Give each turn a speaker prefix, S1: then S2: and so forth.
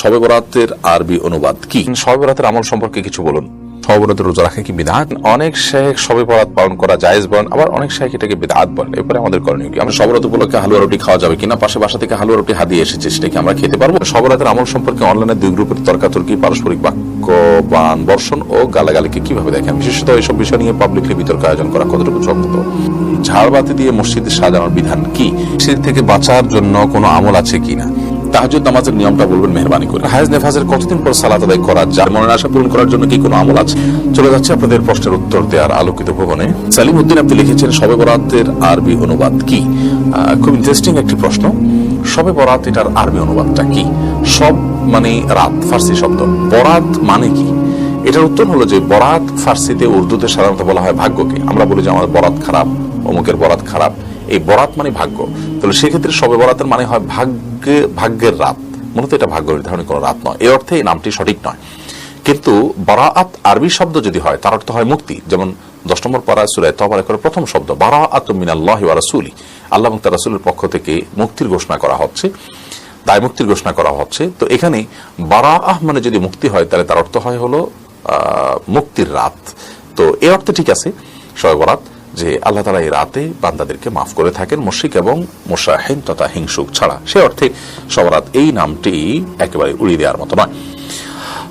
S1: শবে বরাতের আরবি অনুবাদ কি? শবে বরাতের আমল সম্পর্কে কিছু বলুন। শবে বরাতের রোজা রাখা কি বিধাত অনেক শেখ শবে বরাত পালন করা জায়েজ বলেন আবার অনেক শেখ এটাকে বিধাত বলেন এরপরে আমাদের করণীয় কি? আমরা শবরাত উপলক্ষে হালুয়া রুটি খাওয়া যাবে কিনা? পাশে বাসা থেকে হালুয়া রুটি হাদিয়ে এসেছে সেটা কি আমরা খেতে পারব? শবরাতের আমল সম্পর্কে অনলাইনে দুই গ্রুপের তর্কাতর্কি পারস্পরিক বাক্য বান বর্ষণ ও গালাগালিকে কীভাবে দেখেন? বিশেষত এইসব বিষয় নিয়ে পাবলিকলি বিতর্ক আয়োজন করা কতটুকু সম্মত? ঝাড়বাতি দিয়ে মসজিদ সাজানোর বিধান কি? মসজিদ থেকে বাঁচার জন্য কোনো আমল আছে কিনা? তাহাজুদ নামাজের নিয়মটা বলবেন মেহরবানি করে। হায়াজ নেফাজের কতদিন পর সালাত আদায় করা যার মনের আশা পূরণ করার জন্য কি কোনো আমল আছে? চলে যাচ্ছে আপনাদের প্রশ্নের উত্তর দেওয়ার আলোকিত ভবনে। সালিম উদ্দিন আপনি লিখেছেন শবে বরাতের আরবি অনুবাদ কি? খুব ইন্টারেস্টিং একটি প্রশ্ন। শবে বরাত এটার আরবি অনুবাদটা কি? সব মানে রাত ফার্সি শব্দ। বরাত মানে কি? এটার উত্তর হলো যে বরাত ফার্সিতে উর্দুতে সাধারণত বলা হয় ভাগ্যকে। আমরা বলি যে আমাদের বরাত খারাপ অমুকের বরাত খারাপ। এই বরাত মানে ভাগ্য। তাহলে সেক্ষেত্রে সবে বরাতের মানে হয় ভাগ্যে, ভাগ্যের রাত। মূলত এটা ভাগ্য নির্ধারণী কোনো রাত নয়। এই অর্থে এই নামটি সঠিক নয়। কিন্তু বারাআত আরবি শব্দ যদি হয়, তার অর্থ হয় মুক্তি। যেমন দশ নম্বর পারা সুরায় তবার করে প্রথম শব্দ, বারাআত মিনাল্লাহ ওয়া রাসূলি। আল্লাহ এবং তার রাসূলের পক্ষ থেকে মুক্তির ঘোষণা করা হচ্ছে। দায় মুক্তির ঘোষণা করা হচ্ছে। তো এখানে বারা আহ মানে যদি মুক্তি হয়, তাহলে তার অর্থ হয় হলো মুক্তির রাত। তো এ অর্থে ঠিক আছে শবে বরাত। যে আল্লাহ তালা এই রাতে বান্দাদেরকে মাফ করে থাকেন মুশিক এবং মোশাহিন তথা হিংসুক ছাড়া। সে অর্থে সবরাত এই নামটি একেবারে উড়িয়ে দেওয়ার মতো নয়।